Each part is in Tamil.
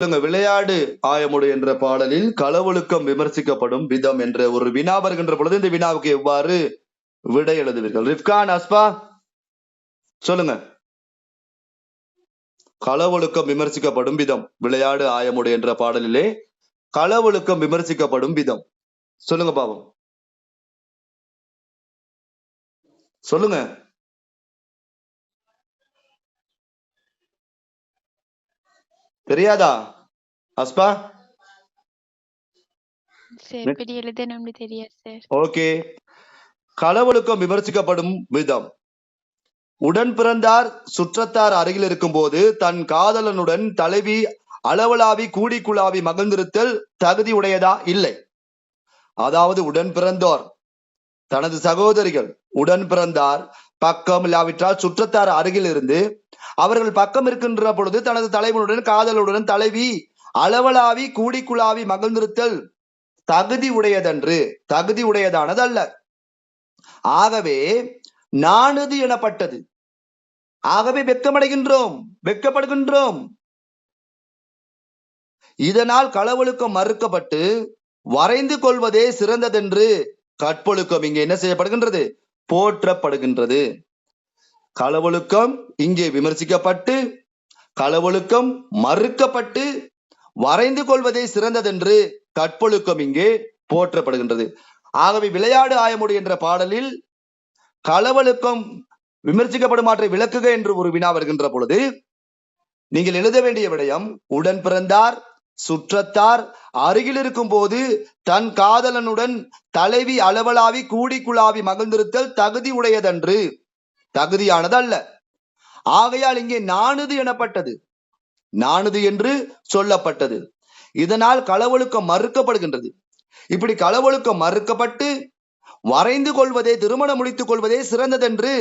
சொல்லுங்க விளையாடு ஆயமுடு என்ற பாடலில் களவொழுக்கம் விமர்சிக்கப்படும் விதம் என்ற ஒரு வினா வருகின்ற பொழுது இந்த வினாவுக்கு எவ்வாறு விடை எழுதுவீர்கள்? ரிப்கான் அஸ்பா சொல்லுங்க. களவொழுக்கம் விமர்சிக்கப்படும் விதம். விளையாடு ஆயமுடு என்ற பாடலிலே களவொழுக்கம் விமர்சிக்கப்படும் விதம். சொல்லுங்க பாவம். சொல்லுங்க. தெரியாதா? அஸ்பா? எப்படி எழுதணும்னு தெரியாது சார். ஓகே. களவொழுக்கம் விமர்சிக்கப்படும் விதம் உடன் பிறந்தார் சுற்றத்தார் அருகில் இருக்கும்போது தன் காதலனுடன் தலைவி அளவலாவி கூடி குழாவி மகிழ்ந்திருத்தல் தகுதி உடையதா இல்லை. அதாவது உடன் பிறந்தோர். தனது சகோதரிகள் உடன் பிறந்தார் பக்கம் இல்லாவிட்டால் சுற்றத்தார் அருகில் இருந்து அவர்கள் பக்கம் இருக்கின்ற பொழுது தனது தலைவனுடன் காதலுடன் தலைவி அளவலாவி கூடி குழாவி மகிழ்ந்திருத்தல் தகுதி உடையதன்று தகுதி உடையதானது அல்ல. ஆகவே நானுது எனப்பட்டது. ஆகவே வெட்கமடைகின்றோம் வெட்கப்படுகின்றோம். இதனால் களவொழுக்கம் மறுக்கப்பட்டு வரைந்து கொள்வதே சிறந்ததென்று கற்பொழுக்கம் இங்கே என்ன செய்யப்படுகின்றது? போற்றப்படுகின்றது. களவொழுக்கம் இங்கே விமர்சிக்கப்பட்டு களவொழுக்கம் மறுக்கப்பட்டு வரைந்து கொள்வதே சிறந்ததென்று கற்பொழுக்கம் இங்கே போற்றப்படுகின்றது. ஆகவே விளையாடு ஆயமுடி என்ற பாடலில் களவழுக்கம் விமர்சிக்கப்படுமாற்றை விளக்குக என்று ஒரு வினா வருகின்ற பொழுது நீங்கள் எழுத வேண்டிய விடயம் உடன் பிறந்தார் சுற்றத்தார் அருகில் இருக்கும் போது தன் காதலனுடன் தலைவி அளவலாவி கூடி குழாவி மகிழ்ந்திருத்தல் தகுதி உடையதன்று. தகுதியானது அல்ல. ஆகையால் இங்கே நானுது எனப்பட்டது. நானுது என்று சொல்லப்பட்டது. இதனால் களவொழுக்கம் மறுக்கப்படுகின்றது. இப்படி களவொழுக்கம் மறுக்கப்பட்டு வரைந்து கொள்வதே திருமணம் முடித்துக் கொள்வதே சிறந்ததென்று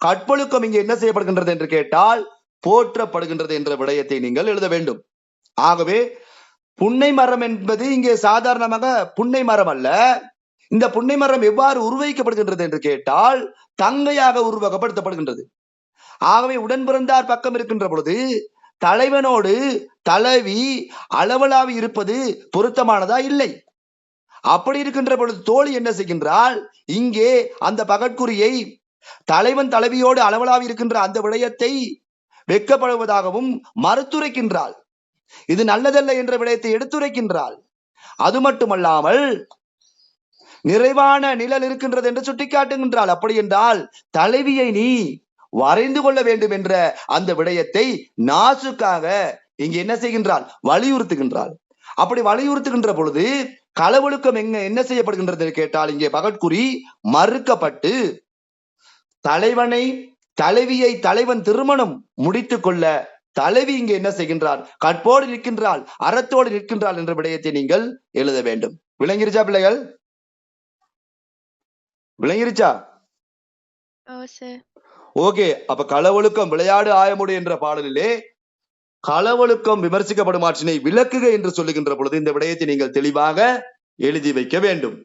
கற்பொழுக்கம் இங்கே என்ன செய்யப்படுகின்றது என்று கேட்டால் போற்றப்படுகின்றது என்ற விடயத்தை நீங்கள் எழுத வேண்டும். ஆகவே புன்னை மரம் என்பது இங்கே சாதாரணமாக புன்னை மரம் அல்ல. இந்த புன்னை மரம் எவ்வாறு உருவகிக்கப்படுகின்றது என்று கேட்டால் தங்கையாக உருவகப்படுத்தப்படுகின்றது. ஆகவே உடன் பிறந்தார் பக்கம் இருக்கின்ற பொழுது தலைவனோடு தலைவி அளவலாவி இருப்பது பொருத்தமானதா? இல்லை. அப்படி இருக்கின்ற பொழுது தோழி என்ன செய்கின்றால் இங்கே அந்த பகற்குறியை தலைவன் தலைவியோடு அளவலாவி இருக்கின்ற அந்த விடயத்தை வெட்கப்படுவதாகவும் மறுத்துரைக்கின்றாள். இது நல்லதல்ல என்ற விடயத்தை எடுத்துரைக்கின்றாள். அது மட்டுமல்லாமல் நிறைவான நிழல் இருக்கின்றது என்று சுட்டிக்காட்டுகின்றாள். அப்படி என்றால் தலைவியை நீ வரைந்து கொள்ள வேண்டும் என்ற அந்த விடயத்தை நாசுக்காக இங்கு என்ன செய்கின்றாள்? வலியுறுத்துகின்றாள். அப்படி வலியுறுத்துகின்ற பொழுது களவொழுக்கம் எங்க என்ன செய்யப்படுகின்றது கேட்டால் இங்கே பகட்குறி மறுக்கப்பட்டு தலைவனை தலைவியை தலைவன் திருமணம் முடித்து கொள்ள தலைவி இங்கே என்ன செய்கின்றாள் கற்போடு நிற்கின்றாள் அறத்தோடு நிற்கின்றாள் என்ற விடயத்தை நீங்கள் எழுத வேண்டும். விளங்கிருச்சா பிள்ளைகள்? விளங்கிருச்சா? ஓகே அப்ப களவொழுக்கம் விளையாடு ஆயமுடு என்ற பாடலிலே களவொழுக்கம் விமர்சிக்கப்படும் ஆற்றினை விளக்குக என்று சொல்லுகின்ற பொழுது இந்த விடயத்தை நீங்கள் தெளிவாக எழுதி வைக்க வேண்டும்.